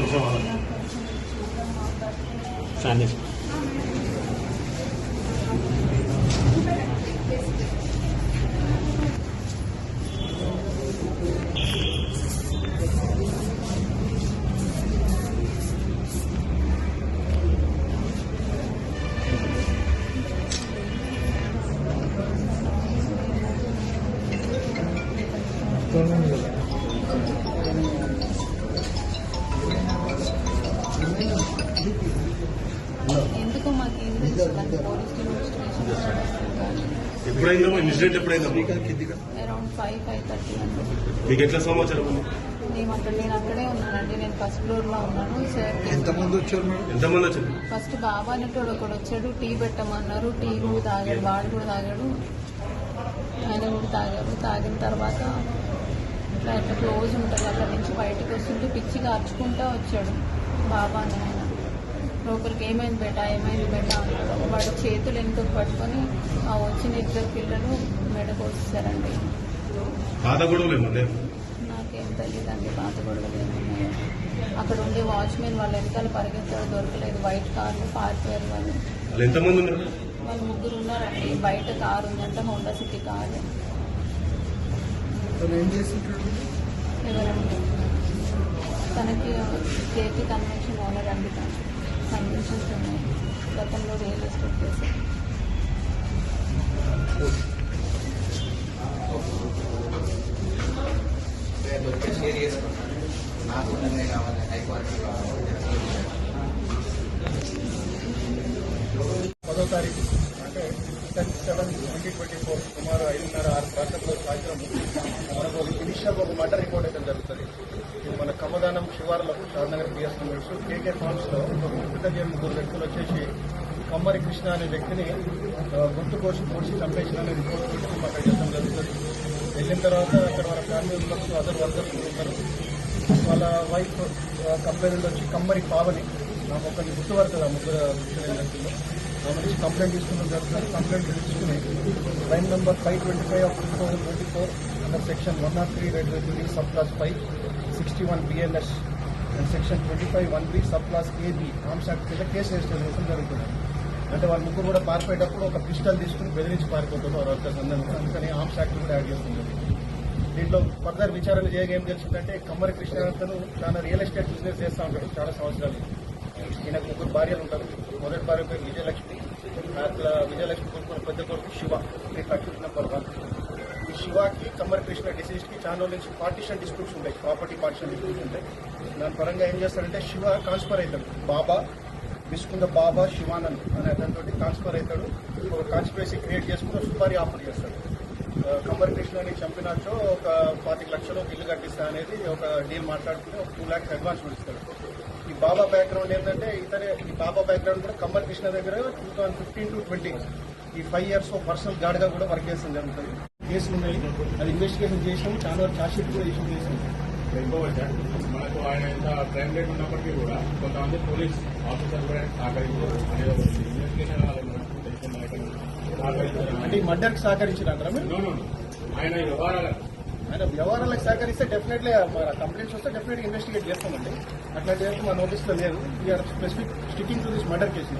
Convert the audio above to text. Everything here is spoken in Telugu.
కొంచెం Thank you. ఎప్పుడైందమ్మా ఇన్సిడెంట్ ఎప్పుడైందమ్మా అరౌండ్ ఫైవ్ ఫైవ్ థర్టీ మీకు ఎట్లా సమాచారం అక్కడ నేను అక్కడే ఉన్నానండి. నేను ఫస్ట్ ఫ్లోర్లో ఉన్నాను. సార్ ఎంతమంది వచ్చారు మేడం ఎంతమంది వచ్చింది ఫస్ట్ బాబా అనేటోడు ఒకడు వచ్చాడు. టీ పెట్టమన్నారు. టీ కూడా తాగాడు. వాడు కూడా తాగాడు. ఆయన కూడా తాగాడు. తాగిన తర్వాత ఇట్లా ఇట్లా క్లోజ్ ఉంటుంది అక్కడ నుంచి బయటకు వస్తుంటే పిచ్చి కార్చుకుంటా వచ్చాడు బాబా అని ఆయన లోపలికి ఏమైంది బేట ఏమైంది బేట? వాడు చేతులు ఎందుకు పట్టుకొని ఆ వచ్చిన ఇద్దరు పిల్లలు మెడకు వచ్చేసారండి. పాత గొడవలు నాకేం తెలియదండి పాత గొడవలు ఏమన్నాయో అక్కడ ఉండే వాచ్మెన్ వాళ్ళ వెనకాల పరిగెత్తాడు దొరకలేదు. వైట్ కార్లు పారిపోయారు వాళ్ళు. వాళ్ళు ఎంతమంది ఉన్నారు? వాళ్ళు ముగ్గురు ఉన్నారండి. బయట కారు ఉందంట హోండా సిటీ కారు. ఎవరండి? తనకి కేపీ కన్వెన్షన్ ఓనర్ అండి తను కన్వెన్షన్స్ ఉన్నాయి గతంలో రియల్ ఎస్టేట్ చేశారు షేర్ చేసుకుంటాను నాకు కావాలి హై క్వాలిటీ పదో తారీఖు అంటే సెవెన్ ట్వంటీ ట్వంటీ ఫోర్ సుమారు ఐదున్నర ఆరు ప్రాంతంలో సాయంత్రం మనకు ఒక ఇనిషియల్ ఒక మటర్ రిపోర్ట్ అయితే జరుగుతుంది. శివార్లో షాద్నగర్ బిఎస్ మెంబర్స్ కేకే ఫార్మ్స్లో ఒక ముగ్గురు వ్యక్తులు వచ్చేసి కమ్మరి కృష్ణ అనే వ్యక్తిని గుర్తు కోసం కోసి కోసి చంపేసిన అనే రిపోర్ట్ పెట్టుకుని అక్కడ చేయడం జరుగుతుంది. వెళ్ళిన తర్వాత అక్కడ వాళ్ళ ఫ్యామిలీ మెంబర్స్ అదర్ వర్కర్స్ ఉంటారు వాళ్ళ వైఫ్ కంప్లైంట్ వచ్చి కమ్మరి పావని నాకు ఒకరిని గుర్తుపడుతుంది ఆ ముగ్గురు వ్యక్తులు. ఆమె నుంచి కంప్లైంట్ తీసుకున్న జరుగుతుంది. కంప్లైంట్ తీసుకుని line number five twenty five of two thousand twenty four under section one not three read three sub clause five sixty one BNS and section twenty five one B sub clause AB arms act కింద కేసు రిజిస్టర్ చేయడం జరుగుతుంది. అంటే వాళ్ళ ముగ్గురు కూడా పారిపోయేటప్పుడు ఒక పిస్టల్ తీసుకుని బెదిరించి పారిపోతుంది వారు వర్కర్స్ అందరూ. అందుకని ఆర్మ్స్ యాక్ట్ కూడా యాడ్ చేస్తుంది దీంట్లో ఫర్దర్ విచారణ చేయగా ఏం తెలిసిందంటే కమ్మరి కృష్ణానంతను తన రియల్ ఎస్టేట్ బిజినెస్ చేస్తూ ఉంటాడు చాలా సంవత్సరాలు. ఈయనకు ముగ్గురు భార్యలు ఉంటారు. మొదటి భార్య పేరు విజయలక్ష్మి విజయలక్ష్మి కొడుకు పెద్ద కొడుకు శివ. ఈ కట్టుకున్న నెంబర్ శివాకి కమ్మరి కృష్ణ డిసీజ్కి చాలా నుంచి పార్టీషన్ డిస్ప్యూట్స్ ఉంటాయి ప్రాపర్టీ పార్టీషన్ డిస్ప్యూట్స్ ఉంటాయి. దాని పరంగా ఏం చేస్తాడంటే శివ ట్రాన్స్ఫర్ అవుతాడు. బాబా విసుకుంద బాబా శివానంద్ అనే అతనితో ట్రాన్స్ఫర్ అవుతాడు. ఒక కాన్స్పిరసీ క్రియేట్ చేసుకుని సుపారీ ఆఫర్ చేస్తాడు. ఆ, కృష్ణని చంపినాచో ఒక పాతిక లక్షలు ఒక ఇల్లు కట్టిస్తా అనేది ఒక డీల్ మాట్లాడుకుని ఒక టూ ల్యాక్స్ అడ్వాన్స్ ఇస్తాడు. ఈ బాబా బ్యాక్గ్రౌండ్ ఏంటంటే ఇతనే ఈ బాబా బ్యాక్గ్రౌండ్ కూడా కమ్మర్ కృష్ణ దగ్గర two thousand fifteen to twenty ఈ ఫైవ్ ఇయర్స్ పర్సనల్ గార్డ్గా కూడా వర్క్ చేసిన జరుగుతుంది. కేసులు ఉన్నాయి. అది ఇన్వెస్టిగేషన్ చేసాం చాలా చార్జ్ షీట్ కూడా ఇష్యూ చేసాం మనకు ఆయన ఎంత క్రైమ్ రేట్ ఉన్నప్పటికీ కూడా కొంతమంది పోలీస్ ఆఫీసర్ కూడా సహకరించారు. అనేది ఒకటి. ఇన్వెస్టిగేషన్ అంటే no, no. ఆయన ఈ వ్యవహారాలు ఆయన వ్యవహారాలకు సహకరిస్తే డెఫినెట్లీ కంప్లైంట్స్ వస్తే డెఫినెట్గా ఇన్వెస్టిగేట్ చేస్తామండి. అట్లా చేస్తే మా నోటీస్లో లేదు. We're specific sticking to this murder case